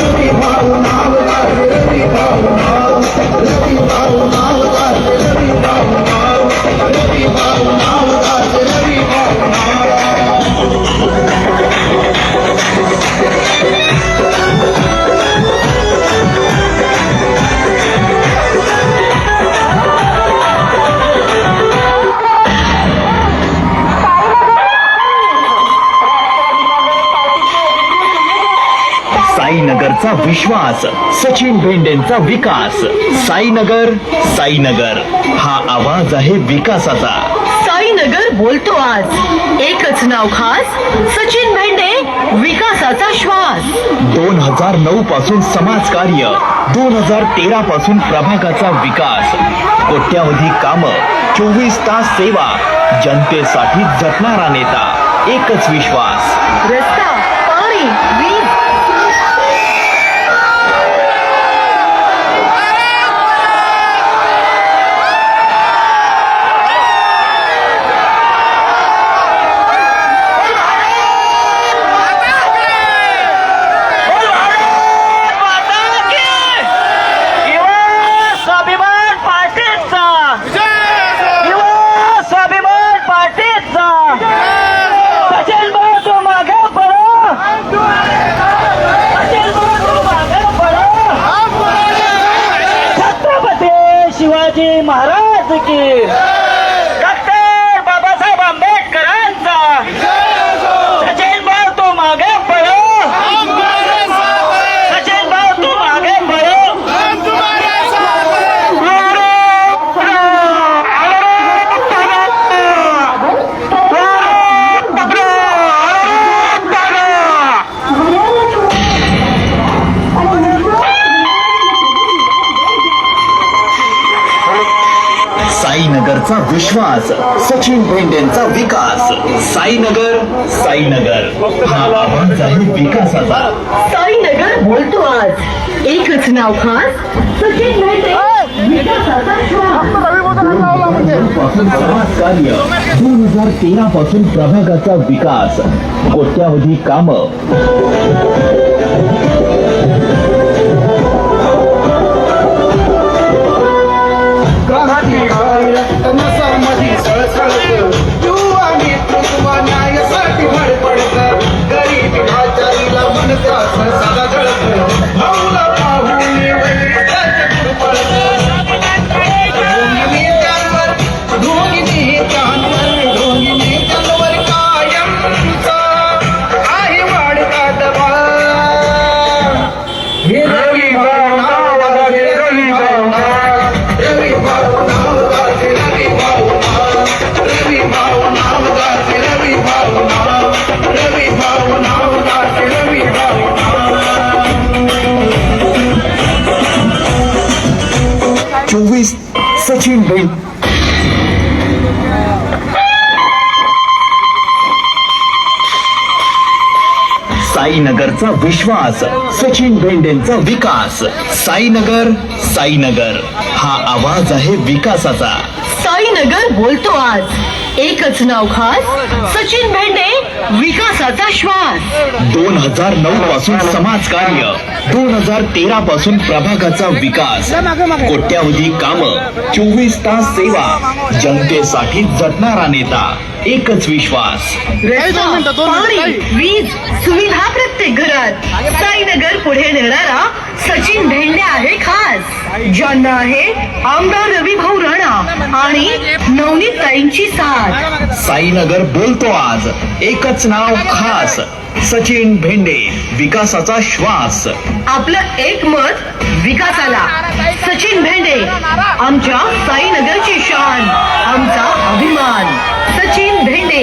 心里话不孬 भेंडेंचा विश्वास सचिन भेंडेंचा विकास. साईनगर साईनगर. हा आवाज आहे विकासाचा. साईनगर बोलतो आज. एकच नाव खास सचिन भेंडे विकासाचा श्वास. दोन हजार नऊ पासून समाजकार्य दोन हजार तेरा पासून प्रभागाचा विकास. कोट्यावधी काम चोवीस तास सेवा जनतेसाठी झटणारा नेता एकच विश्वास. रस्ता महाराज की विश्वास सचिन भेंडेंचा विकास. साईनगर साईनगर. हा आवाज आहे विकासाचा. साईनगर बोलतो आज. एकच नाव खास. सचिन भेंडे विकासाचा समाजकार्य. दोन हजार तेरा पासून प्रभागाचा विकास. कोट्यावधी काम. सचिन भेंड साईनगरचा विश्वास सचिन भेंडेंचा विकास. साईनगर साईनगर. हा आवाज आहे विकासाचा. साईनगर बोलतो आज. एकच नाव खास सचिन भेंडे विकासाचा श्वास. दोन हजार नऊ पासून समाजकार्य. दोन हजार तेरा पासून प्रभागाचा विकास. कोट्यावधी काम चोवीस तास सेवा. जनतेसाठी झटणारा नेता. एकच विश्वास. पाणी वीज सुविधा प्रत्येक घरात. साईनगर पुढे नेणारा सचिन भेंडे आहे खास. ज्यांना आहे आमदार रवी भाऊ राणा आणि नवनीत ताईंची साथ. साईनगर बोलतो आज. एकच नाव खास. सचिन भेंडे विकासाचा श्वास. आपलं एक मत विकासाला. सचिन भेंडे आमच्या साईनगरची शान आमचा अभिमान. Sachin Bhende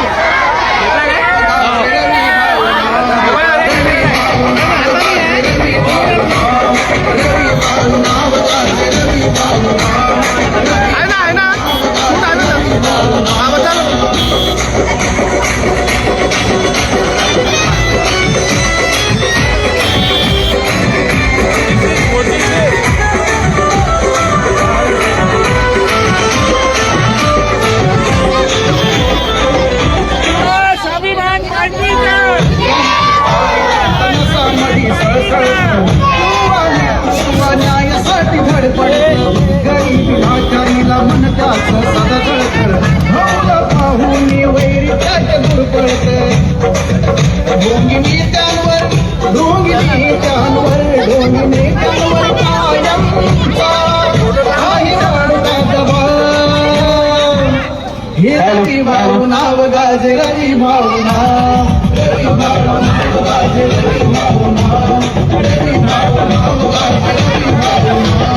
Gari Maruna, Gazi Gari Maruna, Gari Maruna, Gazi Gari Maruna, Gari Maruna, Gazi Gari Maruna,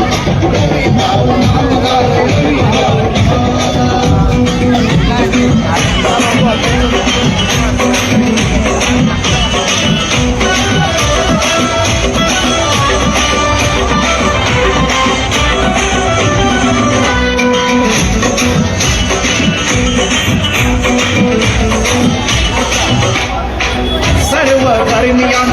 Gari Maruna, Gazi Gari Maruna. Mariniya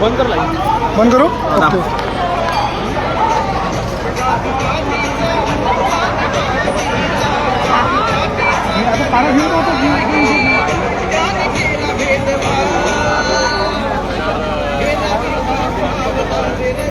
बंद करू ओके.